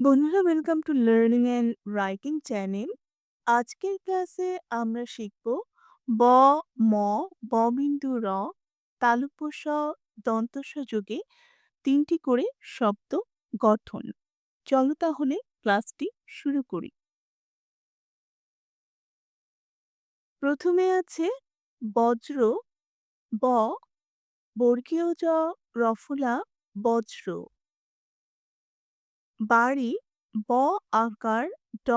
বন্ধুরা welcome to learning and writing channel আজকের ক্লাসে আমরা শিখব ব, ম, ব বিন্দু র তালব্য স দন্তস্ব যোগে তিনটি করে শব্দ গঠন। চলো তাহলে ক্লাসটি শুরু করি। প্রথমে আছে বজ্র, ব, বর্গীয় জ, রফলা, বজ্র। বাড়ি ব আকার ড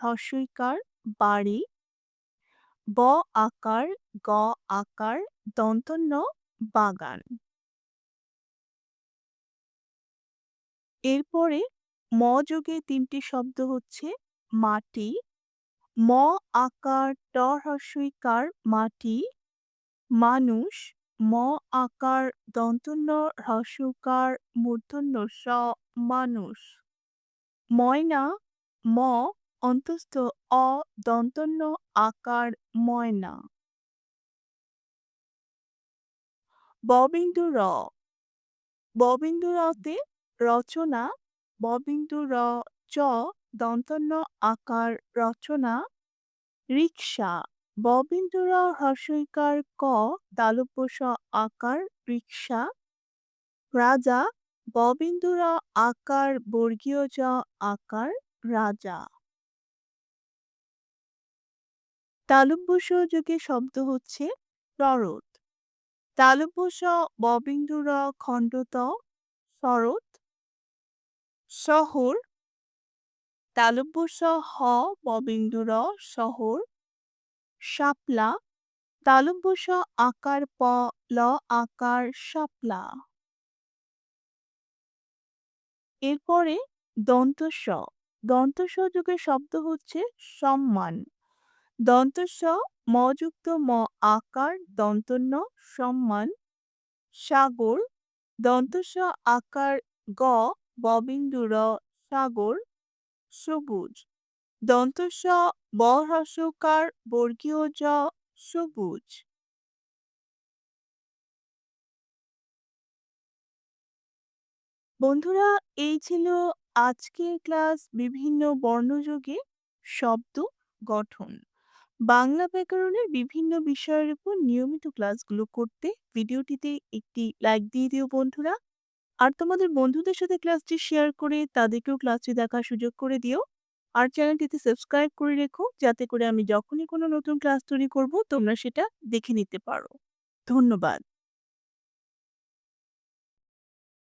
হ্রস্বইকার বাড়ি। ব আকার গ আকার দন্তন্য বাগান। এরপরে ম যোগে তিনটি শব্দ হচ্ছে মাটি। ম আকার ট হ্রস্বইকার মাটি। মানুষ ম আকার দন্তন্য হ্রস্বকার, মূর্ধন্য, স মানুষ। ময়না, ম অন্তস্থ, অ দন্তন্য আকার, ময়না। ববিন্দু র, ববিন্দু রতে রচনা, ববিন্দু র, চ দন্তন্য আকার, রচনা, রিক্সা। ববিন্দু র হর্ষইকার ক তালব্য স আকার, রিক্সা। রাজা ববিন্দু র আকার, বর্গীয় জ আকার, রাজা। তালব্য স যোগে শব্দ হচ্ছে শরৎ। তালব্য স ববিন্দু র খণ্ডত শরৎ। শহর তালব্য স হ ববিন্দুর শহর। শাপলা তালব্য স আকার প, ল আকার শাপলা এরপরে দন্তস্ব দন্তস্ব যুগের শব্দ হচ্ছে সম্মান। দন্তস্ব মযুক্ত ম আকার, দন্তন্য, সম্মান। সাগর, দন্তস্ব আকার গ ববিন্দু র, সাগর, সবুজ। ব হ্রস্বকার বর্গীয় জ সবুজ। বন্ধুরা, এই ছিল আজকের ক্লাস বিভিন্ন বর্ণযোগে শব্দ গঠন। বাংলা ব্যাকরণের বিভিন্ন বিষয়ের উপর নিয়মিত ক্লাসগুলো করতে ভিডিওটিতে একটি লাইক দিয়ে দিও বন্ধুরা। আর তোমাদের বন্ধুদের সাথে ক্লাসটি শেয়ার করে তাদেরকেও ক্লাসটি দেখার সুযোগ করে দিও। আর চ্যানেলটিতে সাবস্ক্রাইব করে রেখো, যাতে করে আমি যখনই কোনো নতুন ক্লাস তৈরি করব, তোমরা সেটা দেখে নিতে পারো। ধন্যবাদ।